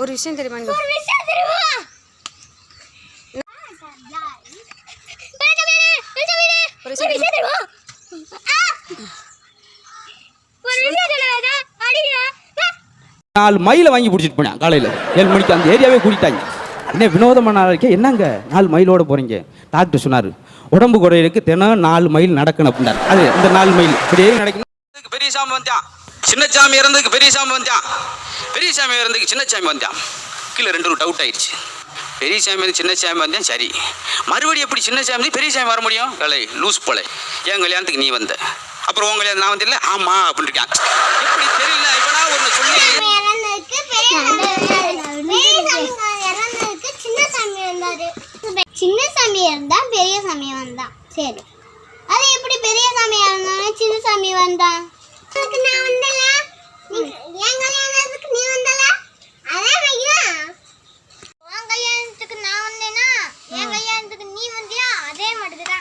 ஒரு விஷயம் தெரியுமா நாலு மயிலை வாங்கி பிடிச்சிட்டு போனேன் காலையில். ஏழு மணிக்கு அந்த ஏரியாவே கூட்டிட்டாங்க என்ன வினோதமான இருக்கே என்னங்க? நாலு மயிலோட போறீங்க. டாக்டர் சொன்னார் உடம்பு குறையிறதுக்கு தினம் நாலு மைல் நடக்கணும் அப்படின்னாரு. அது இந்த நாலு மைல் இப்படியே நடக்கணும் பெரிய சாமி வந்தான். சின்ன சாமி இறந்ததுக்கு பெரிய சாமி வந்தான். பெரிய சாமி இறந்ததுக்கு சின்ன சாமி வந்தான் கீழே ரெண்டு ஒரு டவுட் ஆயிடுச்சு. பெரிய சாமி வந்து சின்ன சாமி வந்தேன் சரி. மறுபடியும் எப்படி சின்ன சாமி பெரிய சாமி வர முடியும்? கலை லூஸ் போல. என் கல்யாணத்துக்கு நீ வந்த. அப்புறம் உன் கல்யாணம் நான் வந்தில்ல ஆமா அப்படின்னு இருக்கான் எப்படி தெரியல? இப்படா ஒன்று சொல்லி பெரிய சின்ன சாமி சின்ன இருந்தா பெரிய சாமி வந்தான். சரி. அது எப்படி பெரிய சாமி இறந்தாலும் சின்ன சாமி வந்தான்? நான் வந்து ಮಾಡಿದ್ರೆ